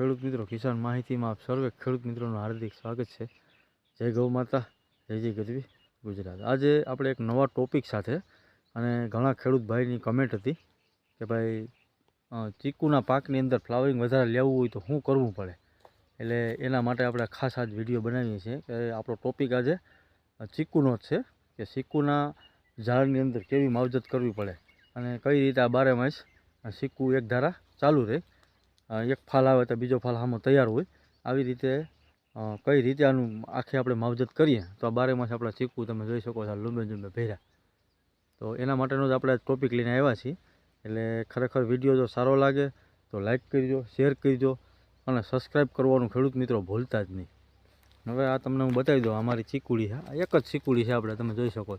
ખેડૂત મિત્રો, કિસાન માહિતીમાં આપ સર્વે ખેડૂત મિત્રોનું હાર્દિક સ્વાગત છે. જય ગૌ માતા, જય જય ગરવી ગુજરાત. આજે આપણે એક નવા ટોપિક સાથે અને ઘણા ખેડૂત ભાઈની કમેન્ટ હતી કે ભાઈ ચીકુના પાકની અંદર ફ્લાવરિંગ વધારે લેવું હોય તો શું કરવું પડે? એટલે એના માટે આપણે ખાસ આજ વીડિયો બનાવીએ છીએ કે આપણો ટોપિક આજે ચીકુનો જ છે કે ચીકુના ઝાડની અંદર કેવી માવજત કરવી પડે અને કઈ રીતે આ બારે માસ સિક્કુ એક ધારા ચાલુ રહે. એક ફાલ આવે તો બીજો ફાલ આમાં તૈયાર હોય. આવી રીતે કઈ રીતે આનું આખી આપણે માવજત કરીએ, તો આ બારે માસ આપણા શીખવું તમે જોઈ શકો છો લુંબે લંબે ભેર્યા તો એના માટેનો જ આપણે ટોપિક લઈને આવ્યા છીએ. એટલે ખરેખર વીડિયો જો સારો લાગે, તો લાઈક કરજો શેર કરજો અને સબસ્ક્રાઈબ કરવાનું ખેડૂત મિત્રો ભૂલતા જ નહીં. હવે આ તમને હું બતાવી દઉં અમારી ચીકુડી છે. આ એક જ ચીકુડી છે આપણે, તમે જોઈ શકો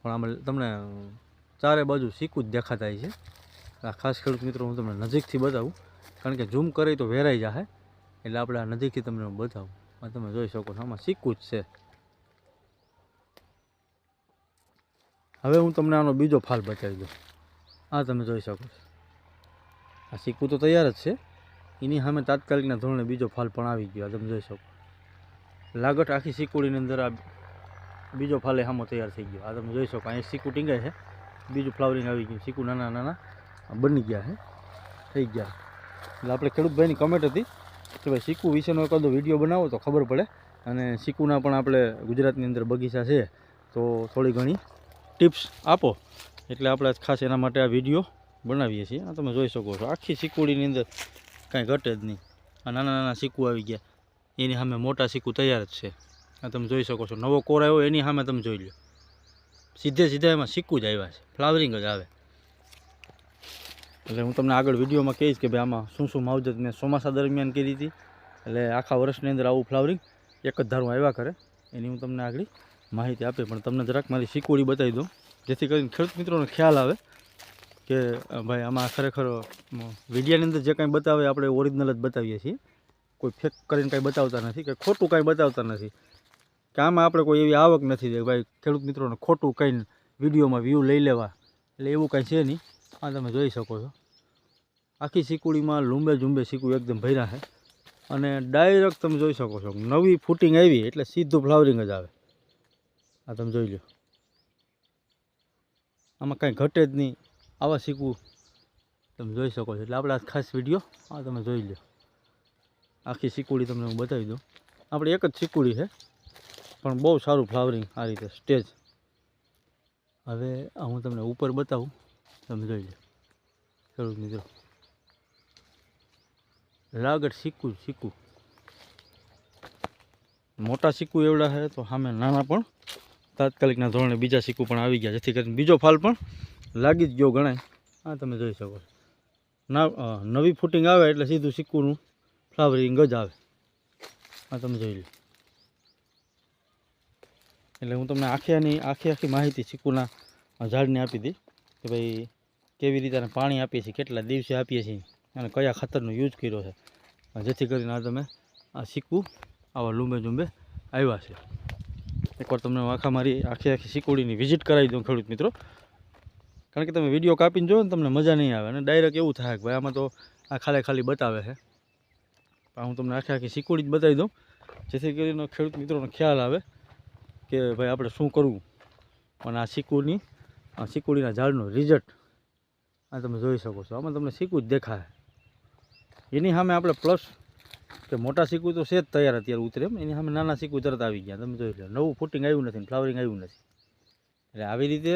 પણ આમાં તમને ચારે બાજુ ચીકુ જ દેખાતા છે. ખાસ ખેડૂત મિત્રો હું તમને નજીકથી બતાવું, કારણ કે ઝૂમ કરે તો વેરાઈ જશે એટલે આપણે આ નજીકથી તમને હું બતાવું. આ તમે જોઈ શકો છો, આમાં ચીકુ જ છે. હવે હું તમને આનો બીજો ફાલ બતાવી દઉં. આ તમે જોઈ શકો છો. આ ચીકુ તો તૈયાર જ છે. એની સામે તાત્કાલિકના ધોરણે બીજો ફાલ પણ આવી ગયો, આ તમે જોઈ શકો. લાગટ આખી ચીકુડીની અંદર આ બીજો ફાલે સામો તૈયાર થઈ ગયો. આ તમે જોઈ શકો અહીં ચીકુ ટીંગાય છે. બીજું ફ્લાવરિંગ આવી ગયું ચીકુ નાના નાના. બની ગયા હે. થઈ ગયા. એટલે આપણે ખેડૂતભાઈની કમેન્ટ હતી કે ભાઈ ચીકુ વિશેનો એકાદો વીડિયો બનાવો તો ખબર પડે. અને ચીકુના પણ આપણે ગુજરાતની અંદર બગીચા છે. તો થોડી ઘણી ટિપ્સ આપો. એટલે આપણે ખાસ એના માટે આ વીડિયો બનાવીએ છીએ. આ તમે જોઈ શકો છો. આખી ચીકુડીની અંદર કાંઈ ઘટે જ નહીં. આ નાના નાના ચીકુ આવી ગયા. એની સામે મોટા ચીકુ તૈયાર જ છે. આ તમે જોઈ શકો છો. નવો કોર આવ્યો, એની સામે તમે જોઈ લો સીધે સીધા એમાં સિક્કુ જ આવ્યા છે. ફ્લાવરિંગ જ આવે. એટલે હું તમને આગળ વિડીયોમાં કહીશ કે ભાઈ આમાં શું શું માવજત મેં ચોમાસા દરમિયાન કરી હતી. એટલે આખા વર્ષની અંદર આવું ફ્લાવરિંગ એક જ ધારું આવ્યા કરે. એની હું તમને આગળ માહિતી આપી પણ તમને જરાક મારી સિક્કોડી બતાવી દઉં. જેથી કરીને ખેડૂત મિત્રોને ખ્યાલ આવે કે ભાઈ આમાં ખરેખર વિડીયાની અંદર જે કાંઈ બતાવે આપણે ઓરિજિનલ જ બતાવીએ છીએ. કોઈ ફેક કરીને કાંઈ બતાવતા નથી કે ખોટું કાંઈ બતાવતા નથી. કે આમાં આપણે કોઈ એવી આવક નથી ભાઈ ખેડૂત મિત્રોને ખોટું કંઈ વિડીયોમાં વ્યૂ લઈ લેવા. એટલે એવું કાંઈ છે નહીં. આ તમે જોઈ શકો છો. આખી સિકુડીમાં લૂંબે ઝૂંબે સિકુ એકદમ ભર્યા છે. અને ડાયરેક્ટ તમે જોઈ શકો છો નવી ફૂટિંગ આવી એટલે સીધું ફ્લાવરિંગ જ આવે. આ તમે જોઈ લો આમાં કાંઈ ઘટે જ નહીં. આવા શીખવું તમે જોઈ શકો છો. એટલે આપણે આ ખાસ વીડિયો આ તમે જોઈ લો આખી સિકુડી તમને હું બતાવી દઉં. આપણે એક જ સિકુડી છે, પણ બહુ સારું ફ્લાવરિંગ આ રીતે સ્ટેજ. હવે હું તમને ઉપર બતાવું. તમે જોઈ લો ખેડૂત મિત્રો લાગડ સિક્કું જ સિક્કું મોટા સિક્કુ એવડા છે તો સામે નાના પણ. તાત્કાલિકના ધોરણે બીજા સિક્કુ પણ આવી ગયા જેથી કરીને બીજો ફાલ પણ લાગી જ ગયો ગણાય. આ તમે જોઈ શકો. છો ના અ, નવી ફૂટિંગ આવે એટલે સીધું સિક્કુનું ફ્લાવરિંગ જ આવે. આ તમે જોઈ લો. એટલે હું તમને આખી આની આખી આખી માહિતી ચીકુના ઝાડને આપી હતી કે ભાઈ કેવી રીતે પાણી આપીએ છીએ, કેટલા દિવસે આપીએ છીએ અને કયા ખાતરનો યુઝ કર્યો છે. જેથી કરીને આ તમે આ ચીકુ આવા લૂંબે ઝૂંબે આવ્યા છે. એકવાર તમને આખા મારી આખી આખી ચીકુડીની વિઝિટ કરાવી દઉં ખેડૂત મિત્રો. કારણ કે તમે વીડિયો કાપીને જોયો ને તમને મજા નહીં આવે અને ડાયરેક્ટ એવું થાય કે ભાઈ આમાં તો આ ખાલી ખાલી બતાવે છે. હું તમને આખી આખી ચીકુડી જ બતાવી દઉં. જેથી કરીને ખેડૂત મિત્રોને ખ્યાલ આવે કે ભાઈ આપણે શું કરવું. અને આ ચીકુની આ ચીકુડીના ઝાડનું રિઝલ્ટ આ તમે જોઈ શકો છો. આમાં તમને સીકું જ દેખાય. એની સામે આપણે પ્લસ કે મોટા સીકું તો છે જ તૈયાર અત્યારે ઉતરે એમ. એની સામે નાના સીકું તરત આવી ગયા. તમે જોઈ લો. નવું ફૂટિંગ આવ્યું નથી ફ્લાવરિંગ આવ્યું નથી. એટલે આવી રીતે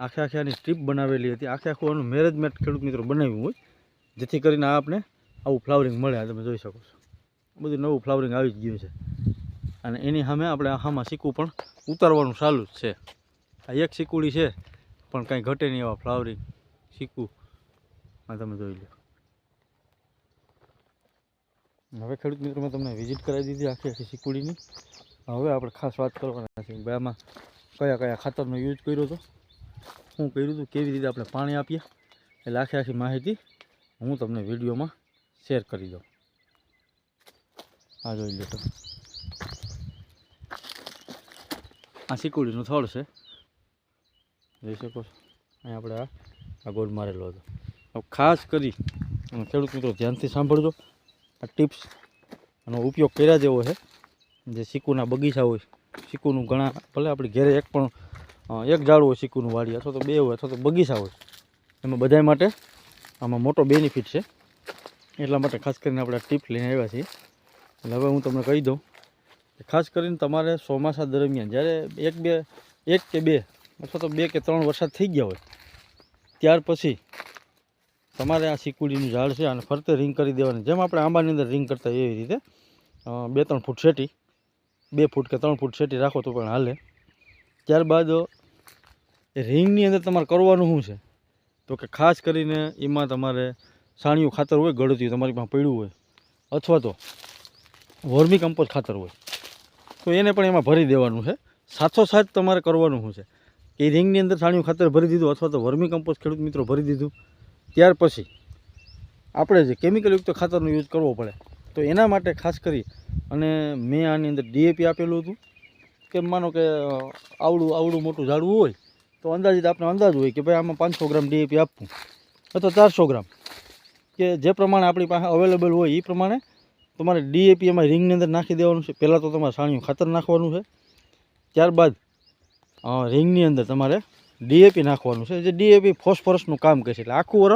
આખે આખે સ્ટ્રીપ બનાવેલી હતી. આખે આખું આનું મેરેજમેન્ટ ખેડૂત મિત્રો બનાવ્યું હોય. જેથી કરીને આપણે આવું ફ્લાવરિંગ મળે. તમે જોઈ શકો છો. બધું નવું ફ્લાવરિંગ આવી જ ગયું છે. અને એની સામે આપણે આમાં સિક્કું પણ ઉતારવાનું ચાલુ જ છે. આ એક સિક્કુડી છે, પણ કાંઈ ઘટે નહીં એવા ફ્લાવરિંગ સિક્કું આ તમે જોઈ લો. હવે ખેડૂત મિત્રો મેં તમને વિઝિટ કરાવી દીધી આખી આખી શીકુડીની. હવે આપણે ખાસ વાત કરવાના છે ભાઈ આમાં કયા કયા ખાતરનો યુઝ કર્યો હતો, શું કર્યું હતું, કેવી રીતે આપણે પાણી આપીએ એટલે આખી આખી માહિતી હું તમને વિડીયોમાં શેર કરી દઉં. આ જોઈ લો તમે. આ સિકુડીનું થળ છે. જોઈ શકો છો. અહીં આપણે આ આ ગોળ મારેલો હતો. ખાસ કરી અને ખેડૂત મિત્રો ધ્યાનથી સાંભળજો. આ ટિપ્સ આનો ઉપયોગ કર્યા જેવો છે. જે ચીકુના બગીચા હોય ચીકુનું ઘણા, ભલે આપણે ઘરે એક પણ એક ઝાડ હોય ચીકુનું વાડી અથવા તો બે હોય અથવા તો બગીચા હોય, એમાં બધાય માટે આમાં મોટો બેનિફિટ છે. એટલા માટે ખાસ કરીને આપણે ટીપ લઈને આવ્યા છીએ. એટલે હવે હું તમને કહી દઉં ખાસ કરીને તમારે ચોમાસા દરમિયાન જ્યારે એક બે, એક કે બે અથવા તો બે કે ત્રણ વરસાદ થઈ ગયા હોય ત્યાર પછી તમારે આ સિકુડીનું ઝાડ છે અને ફરતે રિંગ કરી દેવાની. જેમ આપણે આંબાની અંદર રિંગ કરતા એવી રીતે બે ત્રણ ફૂટ શેટી, બે ફૂટ કે ત્રણ ફૂટ શેટી રાખો તો પણ હાલે. ત્યારબાદ એ રિંગની અંદર તમારે કરવાનું શું છે? તો કે ખાસ કરીને એમાં તમારે સાણિયું ખાતર હોય ગળતિયું તમારી પાસે પડ્યું હોય, અથવા તો વર્મી કમ્પોઝ ખાતર હોય, તો એને પણ એમાં ભરી દેવાનું છે. સાથોસાથ તમારે કરવાનું શું છે? એ રિંગની અંદર સાણિયું ખાતર ભરી દીધું અથવા તો વર્મી કમ્પોસ્ટ ખેડૂત મિત્રો ભરી દીધું. ત્યાર પછી આપણે જે કેમિકલયુક્ત ખાતરનો યુઝ કરવો પડે. તો એના માટે ખાસ કરી અને મેં આની અંદર ડીએપી આપેલું હતું. કે માનો કે આવડું આવડું મોટું ઝાડવું હોય, તો અંદાજિત આપણે અંદાજ હોય કે ભાઈ આમાં પાંચસો ગ્રામ ડીએપી આપવું. અથવા ચારસો ગ્રામ. કે જે પ્રમાણે આપણી પાસે અવેલેબલ હોય એ પ્રમાણે તમારે ડીએપી એમાં રિંગની અંદર નાખી દેવાનું છે. પહેલાં તો તમારે સાણિયું ખાતર નાખવાનું છે. ત્યારબાદ રિંગની અંદર તમારે ડીએપી નાખવાનું છે. જે ડીએપી ફોસ્ફરસનું કામ કરે છે. એટલે આખું વર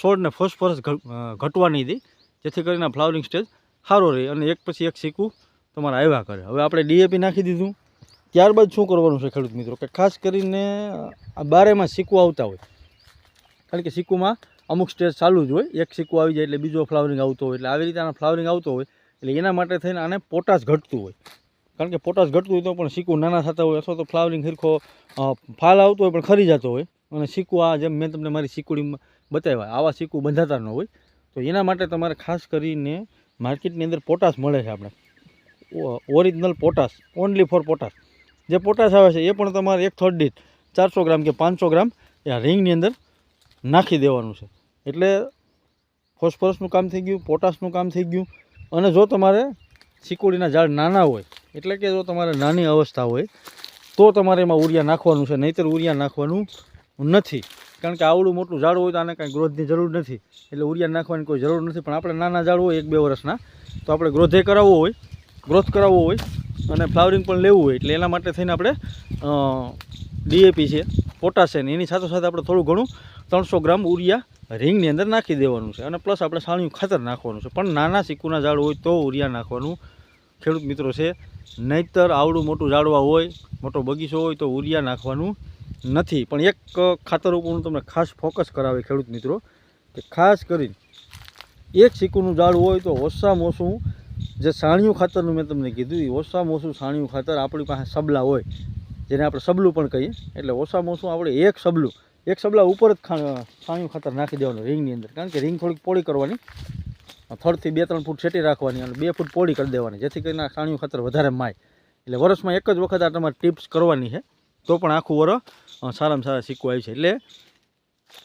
છોડને ફોસ્ફરસ ઘટવા નહીં દે જેથી કરીને ફ્લાવરિંગ સ્ટેજ સારો રહે અને એક પછી એક સિક્કું તમારે આવ્યા કરે. હવે આપણે ડીએપી નાખી દીધું. ત્યારબાદ શું કરવાનું છે ખેડૂત મિત્રો? કે ખાસ કરીને આ બારેમાં સિક્કું આવતા હોય. કારણ કે સિક્કુમાં અમુક સ્ટેજ ચાલુ જ હોય. એક શીકું આવી જાય એટલે બીજો ફ્લાવરિંગ આવતો હોય. એટલે આવી રીતે આના ફ્લાવરિંગ આવતો હોય. એટલે એના માટે થઈને આને પોટાશ ઘટતું હોય. કારણ કે પોટાશ ઘટતું હોય તો પણ શીકું નાના થતા હોય અથવા તો ફ્લાવરિંગ સરખો ફાલ આવતો હોય પણ ખરી જતો હોય. અને શીકું આ જેમ મેં તમને મારી શીકુડીમાં બતાવ્યા, આવા શીકું બંધાતા ન હોય. તો એના માટે તમારે ખાસ કરીને માર્કેટની અંદર પોટાશ મળે છે આપણે. Original potash only for potash. જે પોટાશ આવે છે એ પણ તમારે એક થર્ડ દીઠ ચારસો ગ્રામ કે પાંચસો ગ્રામ એ રિંગની અંદર નાખી દેવાનું છે. એટલે ફોસ્ફરસનું કામ થઈ ગયું પોટાશનું કામ થઈ ગયું. અને જો તમારે ચીકુડીના ઝાડ નાના હોય, એટલે કે જો તમારે નાની અવસ્થા હોય, તો તમારે એમાં ઉરિયા નાખવાનું છે. નહીંતર ઉરિયા નાખવાનું નથી. કારણ કે આવડું મોટું ઝાડ હોય તો આને કાંઈ ગ્રોથની જરૂર નથી. એટલે ઉરિયા નાખવાની કોઈ જરૂર નથી. પણ આપણે નાના ઝાડ હોય એક બે વર્ષના, તો આપણે ગ્રોથે કરાવવો હોય ગ્રોથ કરાવવો હોય અને ફ્લાવરિંગ પણ લેવું હોય. એટલે એના માટે થઈને આપણે ડીએપી છે પોટાશ છે એની સાથે સાથે આપણે થોડું ઘણું ત્રણસો ગ્રામ ઉરિયા રિંગની અંદર નાખી દેવાનું છે. અને પ્લસ આપણે સાણિયું ખાતર નાખવાનું છે. પણ નાના સિક્કુના ઝાડ હોય તો ઉરિયા નાખવાનું. ખેડૂત મિત્રો છે, નહીંતર આવડું મોટું ઝાડવા હોય, મોટો બગીચો હોય તો ઉરિયા નાખવાનું નથી. પણ એક ખાતર ઉપર હું તમને ખાસ ફોકસ કરાવે ખેડૂત મિત્રો, કે ખાસ કરીને એક સિક્કુનું ઝાડ હોય તો ઓછામાં ઓછું જે સાણિયું ખાતરનું મેં તમને કીધું એ ઓછામાં ઓછું સાણિયું ખાતર આપણી પાસે સબલા હોય, જેને આપણે સબલું પણ કહીએ. એટલે ઓછામાં ઓછું આપણે એક સબલું એક સબલા ઉપર જ છાણિયું ખાતર નાખી દેવાનું રિંગની અંદર. કારણ કે રિંગ થોડીક પોળી કરવાની. થડથી બે ત્રણ ફૂટ છેટી રાખવાની અને બે ફૂટ પોળી કરી દેવાની. જેથી કરીને આ સાણિયું ખાતર વધારે માય. એટલે વર્ષમાં એક જ વખત આ તમારે ટિપ્સ કરવાની છે. તો પણ આખું વર સારામાં સારા શીખવા છે. એટલે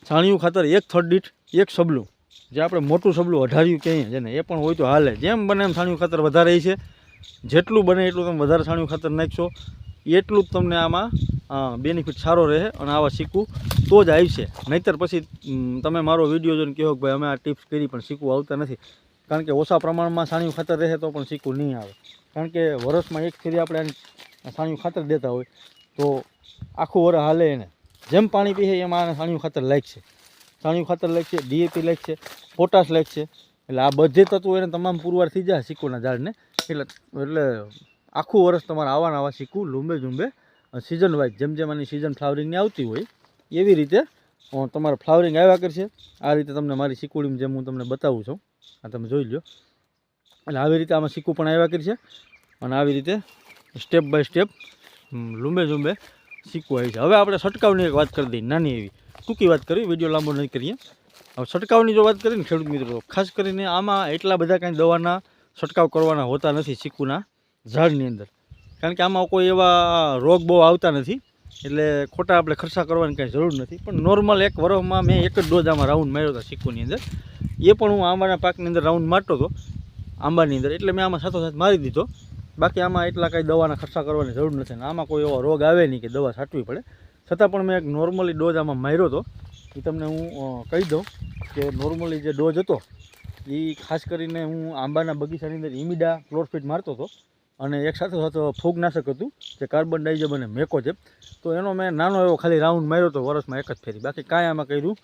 છાણિયું ખાતર એક થર્ડ દીઠ એક સબલું. જે આપણે મોટું સબલું અઢાર્યું કહીએ જેને, એ પણ હોય તો હાલે. જેમ બને એમ છાણિયું ખાતર વધારે છે. જેટલું બને એટલું તમે વધારે છાણિયું ખાતર નાખશો. એટલું જ તમને આમાં બેનિફિટ સારો રહે અને આવા શીખવું તો જ આવશે. નહીંતર પછી તમે મારો વીડિયો જોઈને કહો કે ભાઈ અમે આ ટિપ્સ કરી પણ શીખવું આવતા નથી. કારણ કે ઓછા પ્રમાણમાં સાણિયું ખાતર રહે તો પણ શીખવું નહીં આવે. કારણ કે વરસમાં એક ફેરી આપણે સાણિયું ખાતર દેતા હોય, તો આખું વરસ હાલે એને. જેમ પાણી પીએ એમાં આને સાણિયું ખાતર લાગશે. સાણિયું ખાતર લાગશે ડીએપી લાગશે પોટાશ લાગશે. એટલે આ બધે તત્વો એને તમામ પુરવાર થઈ જાય શીખવાના ઝાડને. એટલે એટલે આખું વર્ષ તમારે આવા ને આવા સિક્કું લૂંબે ઝૂંબે. સિઝન વાઇઝ જેમ જેમ આની સિઝન ફ્લાવરિંગની આવતી હોય, એવી રીતે તમારા ફ્લાવરિંગ આવ્યા કરશે. આ રીતે તમને મારી સિક્કુડીમાં જેમ હું તમને બતાવું છું. આ તમે જોઈ લો એટલે આવી રીતે આમાં સિક્કું પણ આવ્યા કરશે. અને આવી રીતે સ્ટેપ બાય સ્ટેપ લૂંબે ઝૂંબે શીખવું આવી છે. હવે આપણે છંટકાવની એક વાત કરી દઈએ, નાની એવી. ટૂંકી વાત કરી, વીડિયો લાંબો નહીં કરીએ. હવે છંટકાવની જો વાત કરીએ ને ખેડૂત મિત્રો, ખાસ કરીને આમાં એટલા બધા કાંઈ દવાના છંટકાવ કરવાના હોતા નથી ચીકુના ઝાડની અંદર. કારણ કે આમાં કોઈ એવા રોગ બહુ આવતા નથી, એટલે ખોટા આપણે ખર્ચા કરવાની કાંઈ જરૂર નથી. પણ નોર્મલ એક વરફમાં મેં એક જ ડોઝ આમાં રાઉન્ડ માર્યો હતો ચીકુની અંદર. એ પણ હું આંબાના પાકની અંદર રાઉન્ડ મારતો હતો, આંબાની અંદર. એટલે મેં આમાં સાથોસાથ મારી દીધો. બાકી આમાં એટલા કાંઈ દવાના ખર્ચા કરવાની જરૂર નથી અને આમાં કોઈ એવો રોગ આવે નહીં કે દવા છાંટવી પડે. છતાં પણ મેં એક નોર્મલી ડોઝ આમાં માર્યો હતો. એ તમને હું કહી દઉં કે નોર્મલી જે ડોઝ હતો એ ખાસ કરીને હું આંબાના બગીચાની અંદર ઇમિડા ક્લોરફિટ મારતો હતો. અને એક સાથે સાથે ફૂગનાશક હતું, જે કાર્બન ડાઇઝમ અને મેકોજેબ તો એનો મેં નાનો એવો ખાલી રાઉન્ડ માર્યો હતો વર્ષમાં એક જ ફેરી. બાકી કાંઈ આમાં કર્યું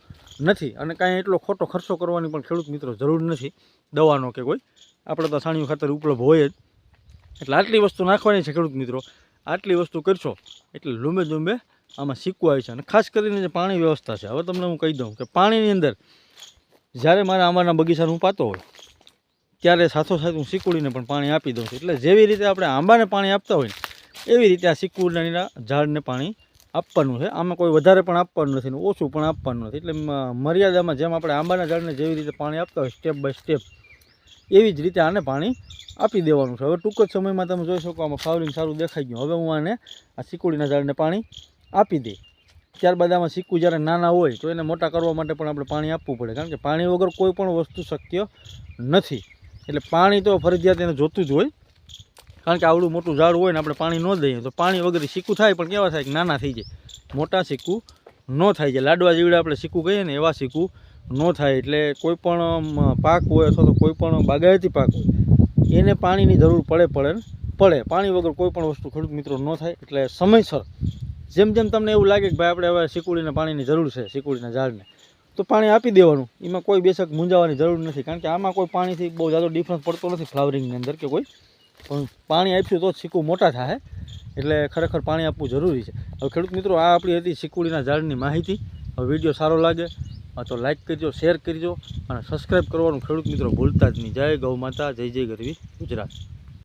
નથી. અને કાંઈ એટલો ખોટો ખર્ચો કરવાની પણ ખેડૂત મિત્રો જરૂર નથી, દવાનો કે કોઈ. આપણે તો છાણિયું ખાતર ઉપલબ્ધ હોય જ. એટલે આટલી વસ્તુ નાખવાની છે ખેડૂત મિત્રો. આટલી વસ્તુ કરશો એટલે લૂંબે લૂંબે આમાં શીખવું આવી છે. અને ખાસ કરીને જે પાણી વ્યવસ્થા છે, હવે તમને હું કહી દઉં કે પાણીની અંદર જ્યારે મારા આંબાના બગીચાનું પાતો હોય ત્યારે સાથોસાથ હું શીકુડીને પણ પાણી આપી દઉં છું. એટલે જેવી રીતે આપણે આંબાને પાણી આપતા હોય એવી રીતે આ શીકુડીના ઝાડને પાણી આપવાનું છે. આમાં કોઈ વધારે પણ આપવાનું નથી ઓછું પણ આપવાનું નથી. એટલે મર્યાદામાં જેમ આપણે આંબાના ઝાડને જેવી રીતે પાણી આપતા હોય સ્ટેપ બાય સ્ટેપ એવી જ રીતે આને પાણી આપી દેવાનું છે. હવે ટૂંક જ સમયમાં તમે જોઈ શકો આમાં ફાવલિંગ સારું દેખાઈ ગયું. હવે હું આને આ શીકુડીના ઝાડને પાણી આપી દઈ ત્યારબાદ આમાં સિક્કુ જ્યારે નાના હોય તો એને મોટા કરવા માટે પણ આપણે પાણી આપવું પડે. કારણ કે પાણી વગર કોઈ પણ વસ્તુ શક્ય નથી. એટલે પાણી તો ફરજિયાત એને જોતું જ હોય. કારણ કે આવડું મોટું ઝાડ હોય ને આપણે પાણી ન દઈએ તો પાણી વગર સિક્કું થાય, પણ કેવા થાય કે નાના થઈ જાય. મોટા સિક્કું ન થાય. છે લાડવા જેવડે આપણે સિક્કું કહીએ ને એવા સિક્કું ન થાય. એટલે કોઈ પણ પાક હોય અથવા તો કોઈ પણ બાગાયતી પાક હોય, એને પાણીની જરૂર પડે પડે પડે. પાણી વગર કોઈ પણ વસ્તુ ખેડૂત મિત્રો ન થાય. એટલે સમયસર, જેમ જેમ તમને એવું લાગે કે ભાઈ આપણે હવે શીકુડીને પાણીની જરૂર છે, શીકુડીના ઝાડને તો પાણી આપી દેવાનું. એમાં કોઈ બેશક મૂંઝાવાની જરૂર નથી. કારણ કે આમાં કોઈ પાણીથી બહુ જાજો ડિફરન્સ પડતો નથી ફ્લાવરિંગની અંદર કે કોઈ. પણ પાણી આપ્યું તો સિક્કું મોટા થાય એટલે ખરેખર પાણી આપવું જરૂરી છે. હવે ખેડૂત મિત્રો, આ આપણી હતી શીકુડીના ઝાડની માહિતી. હવે વીડિયો સારો લાગે તો લાઇક કરજો શેર કરજો અને સબસ્ક્રાઈબ કરવાનું ખેડૂત મિત્રો ભૂલતા જ નહીં. જય ગૌ માતા, જય જય ગરવી ગુજરાત.